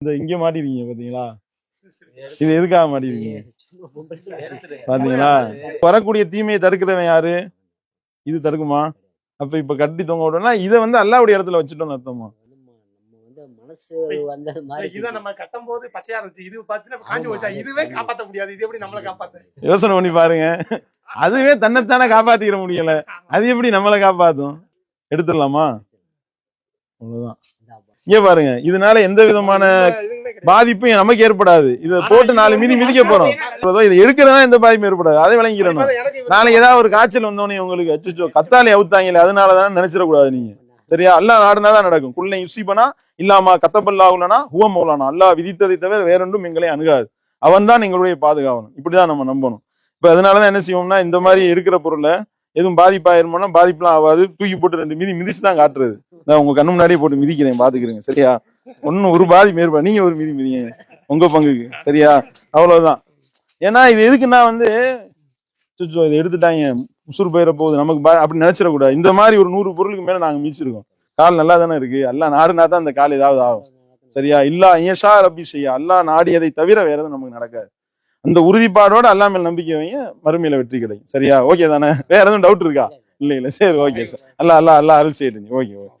இந்த இங்க மாட்டிருக்கீங்க பாத்தீங்களா? இது எதுக்காக மாட்டிருக்கீங்க? பாத்தீங்களா? வரக்கூடிய தீமையை தடுக்கிறவன் யாரு? இது தடுக்குமா? அப்ப இப்ப கட்டி தொங்க விடணும்னா இதை வந்து அல்லாவுடைய இடத்துல வச்சுட்டோம்னு அர்த்தமா? நம்ம வந்து மனசு வந்தது மாதிரி இதை நம்ம கட்டும் போது பச்சையா இருந்துச்சு. இது பாத்தீங்கன்னா காஞ்சி போச்சா? இதுவே காப்பாத்த முடியாது. இது எப்படி நம்மள காப்பாத்து? யோசனை பண்ணி பாருங்க. அதுவே தன்னைத்தானே காப்பாத்திக்கிற முடியல. அது எப்படி நம்மளை காப்பாத்தும்? எடுத்துடலாமா? அவ்வளவுதான். இங்க பாருங்க இதனால எந்த விதமான பாதிப்பும் நமக்கு ஏற்படாது. இதை போட்டு நாலு மிதி மிதிக்க போறோம். இதை எடுக்கிறதுனால எந்த பாதிப்பும் ஏற்படாது. அதை விளங்கிக்கிறணும் நாளைக்கு ஏதாவது ஒரு காய்ச்சல் வந்தோடனே உங்களுக்கு அச்சோ கத்தாலே அவுத்தாங்களே அதனால தானே நினைச்சிடக்கூடாது நீங்க. சரியா? அல்லாஹ் நாடுனா தான் நடக்கும். குள்ளை யுசிபனா இல்லாமா கத்தப்பல்லாவுலனா ஹுவ மௌலானா. அல்லாஹ் விதித்ததை தவிர வேறொன்றும் எங்களை அணுகாது. அவன் தான் எங்களுடைய பாதுகாவணும் இப்படிதான் நம்ம நம்பணும். இப்ப அதனாலதான் என்ன செய்வோம்னா இந்த மாதிரி எடுக்கிற பொருளை எதுவும் பாதிப்பாயிருமோனா பாதிப்புலாம் ஆகாது. தூக்கி போட்டு ரெண்டு மிதி மிதிச்சு தான் காட்டுறது. நான் உங்க கண்ணு முன்னாடியே போட்டு மிதிக்கிறேன் பாத்துக்கிறேங்க. சரியா? ஒன்னும் ஒரு பாதிப்பு ஏற்பா நீங்க ஒரு மிதி மிதிங்க. உங்க பங்குக்கு. சரியா? அவ்வளவுதான். ஏன்னா இது எதுக்குன்னா வந்து சுச்சோ இதை எடுத்துட்டாங்க. முசூர் போயிட போகுது. நமக்கு பா- அப்படி நினைச்சிடக்கூடாது. இந்த மாதிரி ஒரு நூறு பொருளுக்கு மேல நாங்க மிதிச்சிருக்கோம். கால் நல்லா தானே இருக்கு. எல்லாம் நாடுனா தான் அந்த கால் ஏதாவது ஆகும். சரியா? இல்லா ஏஷா ரப்பி செய்யா அல்லாஹ் நாடியதை தவிர வேற எதுவும் நமக்கு நடக்காது. அந்த உறுதிப்பாடோட அல்லாஹ் மேல் நம்பிக்கை வைங்க மறுமையில வெற்றி கிடைக்கும். சரியா? ஓகே தானே? வேற எதுவும் டவுட் இருக்கா? இல்ல இல்ல. சரி ஓகே சார். அல்லா அல்லா அல்லா அருள் செய்யுங்க ஓகே ஓகே.